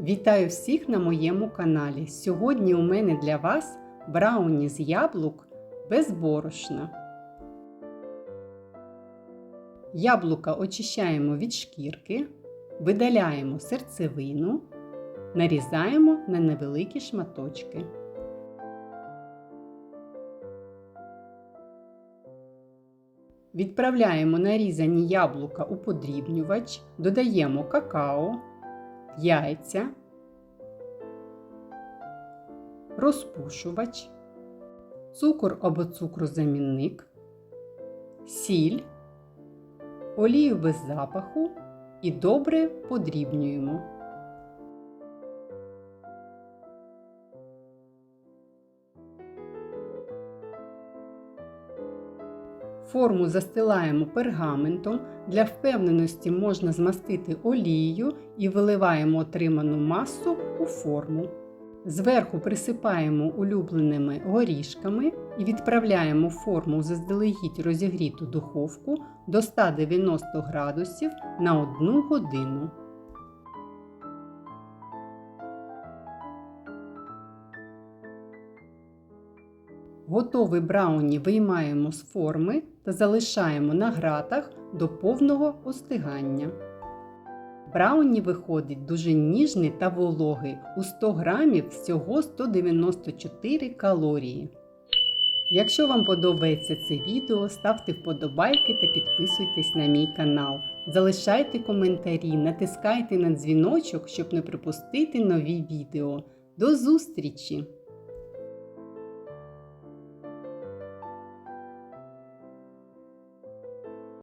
Вітаю всіх на моєму каналі. Сьогодні у мене для вас брауні з яблук без борошна. Яблука очищаємо від шкірки, видаляємо серцевину, нарізаємо на невеликі шматочки. Відправляємо нарізані яблука у подрібнювач, додаємо какао, яйця, розпушувач, цукор або цукрозамінник, сіль, олію без запаху і добре подрібнюємо. Форму застилаємо пергаментом. Для впевненості можна змастити олією і виливаємо отриману масу у форму. Зверху присипаємо улюбленими горішками і відправляємо форму заздалегідь розігріту духовку до 190 градусів на 1 годину. Готовий брауні виймаємо з форми та залишаємо на гратах до повного остигання. Брауні виходить дуже ніжний та вологий. У 100 грамів всього 194 калорії. Якщо вам подобається це відео, ставте вподобайки та підписуйтесь на мій канал. Залишайте коментарі, натискайте на дзвіночок, щоб не пропустити нові відео. До зустрічі!